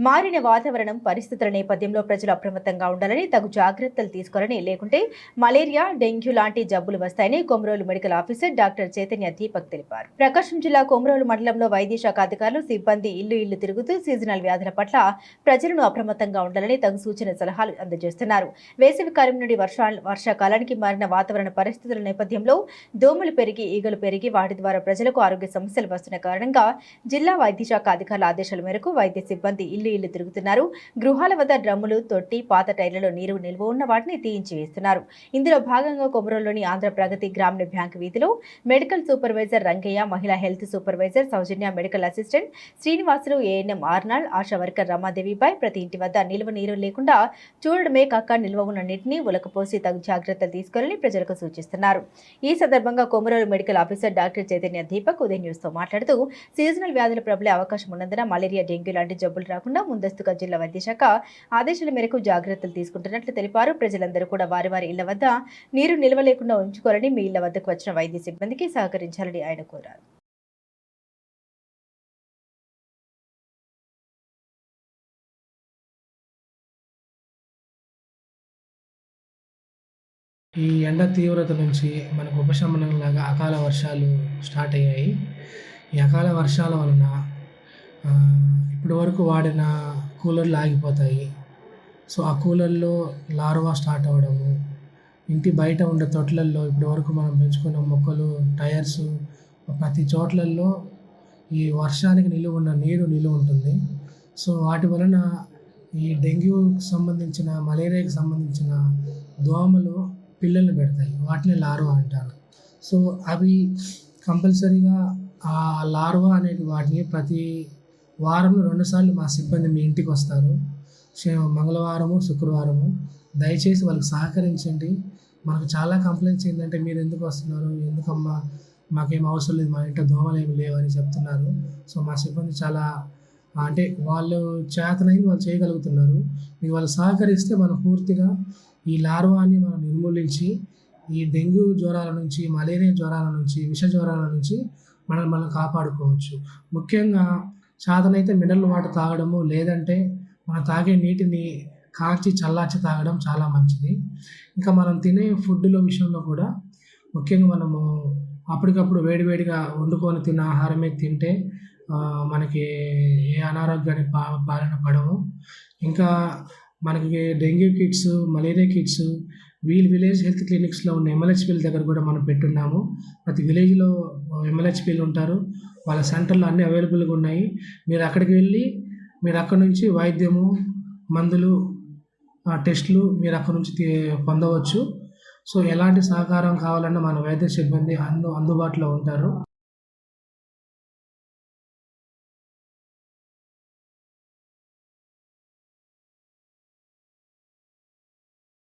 మారిన వాతావరణం పరిస్థితుల నేపథ్యంలో ప్రజలు అప్రమత్తంగా ఉండాలని తగు జాగ్రత్తలు తీసుకోవాలని లేకుంటే మలేరియా డెంగ్యూ లాంటి జబ్బులు వస్తాయని Komarolu medical officer doctor Chaitanya Deepak తెలిపారు. ప్రకాశం జిల్లా కొమరోలు మండలంలో వైద్య శాఖ అధికారులు సిబ్బంది ఇల్లు ఇల్లు తిరుగుతూ సీజనల్ వ్యాధుల పట్ల ప్రజలను అప్రమత్తంగా ఉండాలని తగు సూచన సలహాలు అందజేస్తున్నారు. వేసవి కాలం నుండి వర్షా వర్షాకాలానికి మారిన వాతావరణ పరిస్థితుల నేపథ్యంలో దోమలు పెరిగి ఈగలు పెరిగి వాటి ద్వారా ప్రజలకు ఆరోగ్య సమస్యలు వస్తున్న కారణంగా జిల్లా వైద్య శాఖ అధికారుల ఆదేశాల మేరకు వైద్య సిబ్బంది ఇల్లు ఇల్లు తిరుగుతున్నారు. గృహాల వద్ద డ్రమ్ములు తొట్టి పాత టైర్లలో నీరు నిల్వ ఉన్న వాటిని తీయించి వేస్తున్నారు. ఇందులో భాగంగా కొమరంలోని ఆంధ్ర ప్రగతి గ్రామీణ బ్యాంక్ వీధిలో మెడికల్ సూపర్వైజర్ రంగయ్య మహిళా health supervisor Soujanya medical assistant Srinivasulu ANM Arnold ASHA worker రమాదేవిపై ప్రతి ఇంటి వద్ద నిల్వ నీరు లేకుండా చూడడమే కాక నిల్వ ఉన్న నీటిని ఉలకపోసి తగు జాగ్రత్తలు తీసుకోవాలని ప్రజలకు సూచిస్తున్నారు. ఈ సందర్భంగా Komarolu medical officer doctor Chaitanya Deepak ఉదయం న్యూస్తో మాట్లాడుతూ సీజనల్ వ్యాధులు ప్రబలే అవకాశం ఉన్నందున మలేరియా డెంగ్యూ లాంటి జబ్బులు రాకుండా ముందస్తుగా జిల్లా వైద్యశాఖ ఆదేశాల మేరకు జాగ్రత్తలు తీసుకుంటున్నట్లు తెలిపారు. ప్రజలందరూ కూడా వారి వారి ఇళ్ళ వద్ద నీరు నిల్వ లేకుండా ఉంచుకోరని మీ ఇళ్ళ వద్దకు వచ్చిన వైద్య సిబ్బందికి సహకరించాలని ఆయన కోరారు. ఈ ఎండ తీవ్రత నుంచి మనకు ఉపశమనం లాగా అకాల వర్షాలు స్టార్ట్ అయ్యాయి. ఈ అకాల వర్షాల వలన ఇప్పటి వరకు వాడిన కూలర్లు ఆగిపోతాయి. సో ఆ కూలర్లో లార్వా స్టార్ట్ అవ్వడము ఇంటి బయట ఉండే తొట్లల్లో ఇప్పటి వరకు మనం పెంచుకున్న మొక్కలు టైర్స్ ప్రతి చోట్లల్లో ఈ వర్షానికి నిలువ ఉన్న నీరు నిలువ ఉంటుంది. సో వాటి వలన ఈ డెంగ్యూకి సంబంధించిన మలేరియాకి సంబంధించిన దోమలు పిల్లల్ని పెడతాయి. వాటిని లార్వా అంటారు. సో అవి కంపల్సరీగా ఆ లార్వా అనేటి వాటిని ప్రతి వారంలో రెండుసార్లు మా సిబ్బంది మీ ఇంటికి వస్తారు. మంగళవారము శుక్రవారము. దయచేసి వాళ్ళకి సహకరించండి. మనకు చాలా కంప్లైంట్స్ ఏంటంటే మీరు ఎందుకు వస్తున్నారు? ఎందుకమ్మా? మాకేం అవసరం లేదు మా ఇంట్లో దోమలు ఏమి లేవని చెప్తున్నారు. సో మా సిబ్బంది చాలా అంటే వాళ్ళు చేతనైంది వాళ్ళు చేయగలుగుతున్నారు. మీరు వాళ్ళు సహకరిస్తే మనం పూర్తిగా ఈ లార్వాని మనం నిర్మూలించి ఈ డెంగ్యూ జ్వరాల నుంచి మలేరియా జ్వరాల నుంచి విష జ్వరాల నుంచి మనం మనం కాపాడుకోవచ్చు. ముఖ్యంగా చేతనైతే మినరల్ వాటర్ తాగడము లేదంటే మనం తాగే నీటిని కాచి చల్లార్చి తాగడం చాలా మంచిది. ఇంకా మనం తినే ఫుడ్లో విషయంలో కూడా ముఖ్యంగా మనము అప్పటికప్పుడు వేడివేడిగా వండుకొని తిన్న ఆహారమే తింటే మనకి ఏ అనారోగ్యానికి బా బారిన పడము. ఇంకా మనకి డెంగ్యూ కిట్స్ మలేరియా కిట్స్ వీల్ విలేజ్ హెల్త్ క్లినిక్స్లో ఉన్న ఎంఎల్హెచ్పీల దగ్గర కూడా మనం పెట్టున్నాము. ప్రతి విలేజ్లో ఎంఎల్హెచ్పీలు ఉంటారు. వాళ్ళ సెంటర్లో అన్నీ అవైలబుల్గా ఉన్నాయి. మీరు అక్కడికి వెళ్ళి మీరు అక్కడ నుంచి వైద్యము మందులు టెస్టులు మీరు అక్కడ నుంచి తీ- పొందవచ్చు. సో ఎలాంటి సహకారం కావాలన్నా మన వైద్య సిబ్బంది అందు అందుబాటులో ఉంటారు.